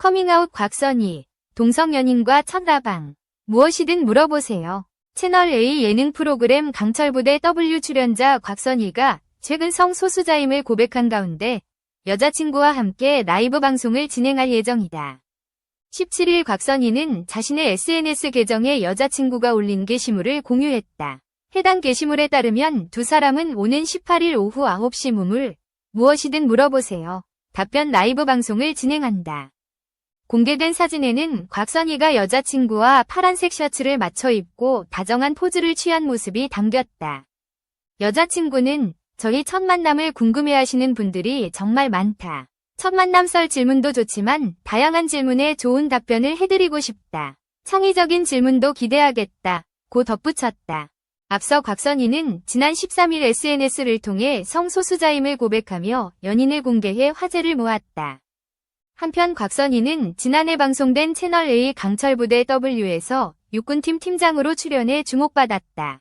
커밍아웃 곽선희, 동성연인과 첫라방, 무엇이든 물어보세요. 채널 A 예능 프로그램 강철부대 W 출연자 곽선희가 최근 성소수자임을 고백한 가운데 여자친구와 함께 라이브 방송을 진행할 예정이다. 17일 곽선희는 자신의 SNS 계정에 여자친구가 올린 게시물을 공유했다. 해당 게시물에 따르면 두 사람은 오는 18일 오후 9시 무물 무엇이든 물어보세요. 답변 라이브 방송을 진행한다. 공개된 사진에는 곽선희가 여자친구와 파란색 셔츠를 맞춰 입고 다정한 포즈를 취한 모습이 담겼다. 여자친구는 저희 첫 만남을 궁금해하시는 분들이 정말 많다. 첫 만남 썰 질문도 좋지만 다양한 질문에 좋은 답변을 해드리고 싶다. 창의적인 질문도 기대하겠다. 고 덧붙였다. 앞서 곽선희는 지난 13일 SNS를 통해 성소수자임을 고백하며 연인을 공개해 화제를 모았다. 한편 곽선희는 지난해 방송된 채널A 강철부대 W에서 육군팀 팀장으로 출연해 주목받았다.